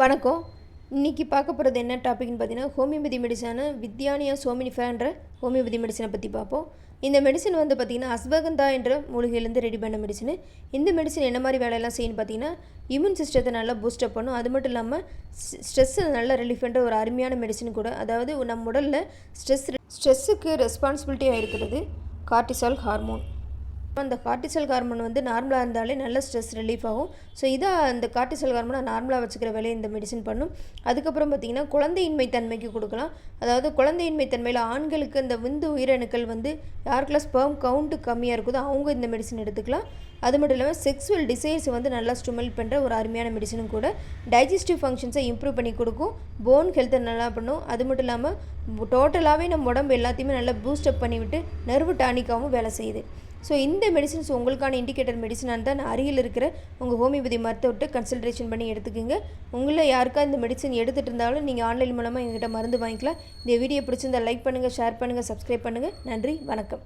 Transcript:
வணக்கம். இன்றைக்கி பார்க்க போகிறது என்ன டாபிக்னு பார்த்தீங்கன்னா ஹோமியோபதி மெடிசனான வித்யானியா சோமினிஃபான்ற ஹோமியோபதி மெடிசனை பற்றி பார்ப்போம். இந்த மெடிசன் வந்து பார்த்திங்கன்னா அஸ்வகந்தா என்ற மூலிகையிலேருந்து ரெடி பண்ண மெடிசனு இந்த மெடிசன் என்ன மாதிரி வேலையெல்லாம் செய்யணும்னு பார்த்தீங்கன்னா இம்யூன் சிஸ்டத்தை நல்லா பூஸ்டப் பண்ணும். அது மட்டும் இல்லாமல் ஸ்ட்ரெஸ்ஸை நல்லா ரிலீஃப் பண்ணுற ஒரு அருமையான மெடிசன் கூட அதாவது நம்ம உடலில் ஸ்ட்ரெஸ் ஸ்ட்ரெஸ்ஸுக்கு ரெஸ்பான்சிபிலிட்டியாக இருக்கிறது கார்டிசால் ஹார்மோன் அந்த கார்டிசல் ஹார்மோன் வந்து நார்மலாக இருந்தாலே நல்ல ஸ்ட்ரெஸ் ரிலீஃப் ஆகும். ஸோ இதாக அந்த கார்டிசல் ஹார்மோனை நார்மலாக வச்சுக்கிற வேலையை இந்த மெடிசன் பண்ணும். அதுக்கப்புறம் பார்த்திங்கன்னா குழந்தையின்மை தன்மைக்கு கொடுக்கலாம். அதாவது குழந்தையின்மை தன்மையில் ஆண்களுக்கு இந்த விந்து உயிரணுக்கள் வந்து யாருக்கெல்லாம் ஸ்பெர்ம் கவுண்ட்டு கம்மியாக இருக்குதோ அவங்க இந்த மெடிசன் எடுத்துக்கலாம். அது மட்டும் இல்லாமல் செக்ஸுவல் டிசைர்ஸ் வந்து நல்லா ஸ்டிமுல் பண்ணுற ஒரு அருமையான மெடிசனும் கூட டைஜஸ்டிவ் ஃபங்க்ஷன்ஸை இம்ப்ரூவ் பண்ணி கொடுக்கும். போன் ஹெல்த்தை நல்லா பண்ணும். அது மட்டும் இல்லாமல் டோட்டலாகவே நம்ம உடம்பு எல்லாத்தையுமே நல்லா பூஸ்டப் பண்ணிவிட்டு நர்வு டானிக்காகவும் வேலை செய்யுது. ஸோ இந்த மெடிசின்ஸ் உங்களுக்கான இண்டிகேட்டர் மெடிசனாக தான் அருகில் இருக்கிற உங்கள் ஹோமியோபதி மருத்துவர்கிட்ட கன்சல்டேஷன் பண்ணி எடுத்துக்கோங்க. உங்களில் யாருக்கா இந்த மெடிசன் எடுத்துகிட்டு இருந்தாலும் நீங்கள் ஆன்லைன் மூலமாக எங்ககிட்ட மருந்து வாங்கிக்கலாம். இந்த வீடியோ பிடிச்சிருந்தால் லைக் பண்ணுங்கள் ஷேர் பண்ணுங்கள் சப்ஸ்கிரைப் பண்ணுங்கள் நன்றி வணக்கம்.